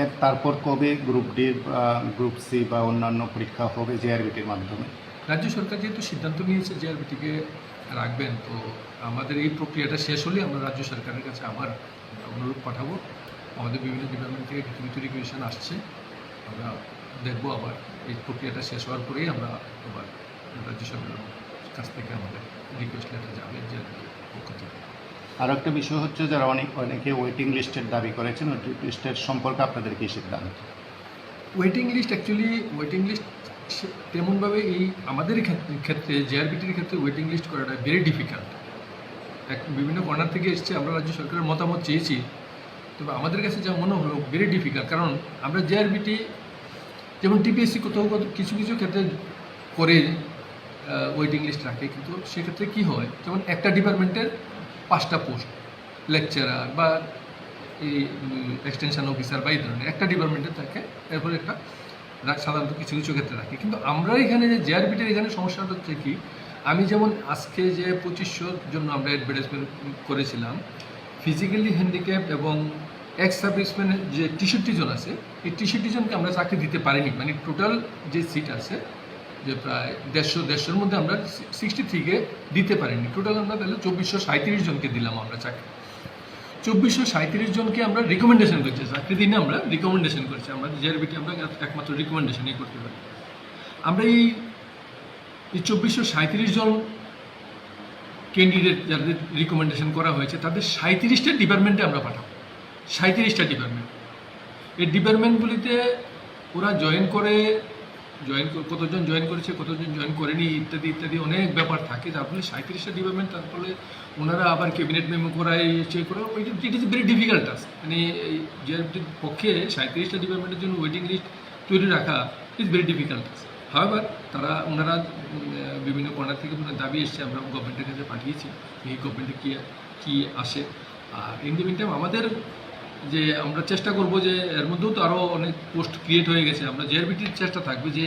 এর তারপর কবে গ্রুপ ডি গ্রুপ সি বা অন্যান্য পরীক্ষা হবে জেআরবিটির মাধ্যমে? রাজ্য সরকার যেহেতু সিদ্ধান্ত নিয়েছে যে আরবিটিকে রাখবেন, তো আমাদের এই প্রক্রিয়াটা শেষ হলে আমরা রাজ্য সরকারের কাছে আবার অনুরোধ পাঠাবো। আমাদের বিভিন্ন ডিপার্টমেন্ট থেকে কিছু কিছু রিকুয়েশন আসছে। আমরা দেখব আবার এই প্রক্রিয়াটা শেষ হওয়ার পরেই আমরা আবার রাজ্য সরকারের কাছ থেকে আমাদের রিকোয়েস্ট লেটার যাবে যে আর একটা বিষয় হচ্ছে যারা অনেক অনেকে ওয়েটিং লিস্টের দাবি করেছেন ওয়েটিং লিস্টের সম্পর্কে আপনাদের কি সিদ্ধান্ত? Waiting list actually waiting list তেমনভাবে এই আমাদের ক্ষেত্রে- জেআরবিটির ক্ষেত্রে ওয়েটিং লিস্ট করাটা ভেরি ডিফিকাল্ট এক বিভিন্ন কর্নার থেকে এসছে, আমরা রাজ্য সরকারের মতামত চেয়েছি, তবে আমাদের কাছে যা মনে হলো ভেরি ডিফিকাল্ট কারণ আমরা জেআরবিটি যেমন টিপিএসসি কোথাও কোথাও কিছু কিছু ক্ষেত্রে করে ওয়েটিং লিস্ট রাখে, কিন্তু সেক্ষেত্রে কি হয়, যেমন একটা ডিপার্টমেন্টের পাঁচটা পোস্ট লেকচারার বা এই এক্সটেনশন অফিসার বা এই ধরনের। একটা ডিপার্টমেন্টে থাকে, এরপরে একটা সাধারণত কিছু কিছু ক্ষেত্রে রাখি কিন্তু আমরা এখানে যে জেআরবিটির এখানে সমস্যাটা হচ্ছে কি, আমি যেমন আজকে যে পঁচিশশোর জন্য আমরা অ্যাডভার্টাইজমেন্ট করেছিলাম ফিজিক্যালি হ্যান্ডিক্যাপ এবং এক্স সার্ভিসম্যানের যে তেষট্টি জন আছে, এই তেষট্টি জনকে আমরা চাকরি দিতে পারিনি। মানে টোটাল যে সিট আছে যে প্রায় দেড়শো, দেড়শোর মধ্যে আমরা সিক্সটি থ্রিকে দিতে পারিনি। টোটাল আমরা তাহলে চব্বিশশো সাঁত্রিশ জনকে দিলাম আমরা চাকরি। চব্বিশশো সাঁত্রিশ জনকে আমরা রিকমেন্ডেশন করছি। চাকরি দিনে আমরা রিকমেন্ডেশন করছি। আমরা জেআরবিটি আমরা একমাত্র রিকমেন্ডেশনই করতে পারি। আমরা এই এই চব্বিশশো সাঁত্রিশ জন ক্যান্ডিডেট যাদের রিকমেন্ডেশন করা হয়েছে, তাদের সাঁত্রিশটা ডিপার্টমেন্টে আমরা পাঠাবো। সাঁত্রিশটা ডিপার্টমেন্ট এই ডিপার্টমেন্টগুলিতে ওরা জয়েন করে জয়েন কতজন জয়েন করেছে, কতজন জয়েন করেনি, ইত্যাদি ইত্যাদি অনেক ব্যাপার থাকে। যার ফলে সাঁত্রিশটা ডিপার্টমেন্ট তার ফলে ওনারা আবার ক্যাবিনেট মেমো করায় চেক করে it is very difficult task মানে জেআরপির পক্ষে সাঁত্রিশটা ডিপার্টমেন্টের জন্য ওয়েটিং লিস্ট তৈরি রাখা ইজ ভেরি ডিফিকাল্ট টাস্ক হাওয়ার তারা, ওনারা বিভিন্ন কর্নার থেকে ওনার দাবি এসছে, আমরা গভর্নমেন্টের কাছে পাঠিয়েছি, এই গভর্নমেন্টে কী কী আসে। আর ইন দি মিনটাইম আমাদের যে আমরা চেষ্টা করব যে এর মধ্যেও তো আরও অনেক পোস্ট ক্রিয়েট হয়ে গেছে। আমরা জেআরবিটির চেষ্টা থাকবে যে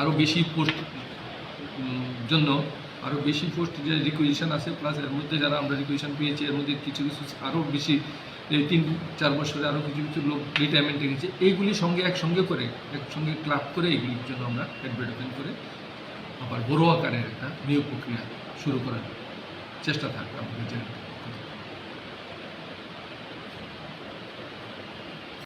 আরও বেশি পোস্ট জন্য আরও বেশি পোস্ট যে রিকুইজিশন আছে প্লাস এর মধ্যে যারা আমরা রিকুইজিশন পেয়েছি, এর মধ্যে কিছু কিছু আরও বেশি, এই তিন, চার বছরে আরও কিছু কিছু লোক রিটায়ারমেন্টে গেছে এইগুলি সঙ্গে একসঙ্গে করে, একসঙ্গে ক্লাব করে এইগুলির জন্য আমরা অ্যাডভার্টাইজমেন্ট করে আবার বড় আকারের একটা নিয়োগ প্রক্রিয়া শুরু করার চেষ্টা থাকবে আমাদের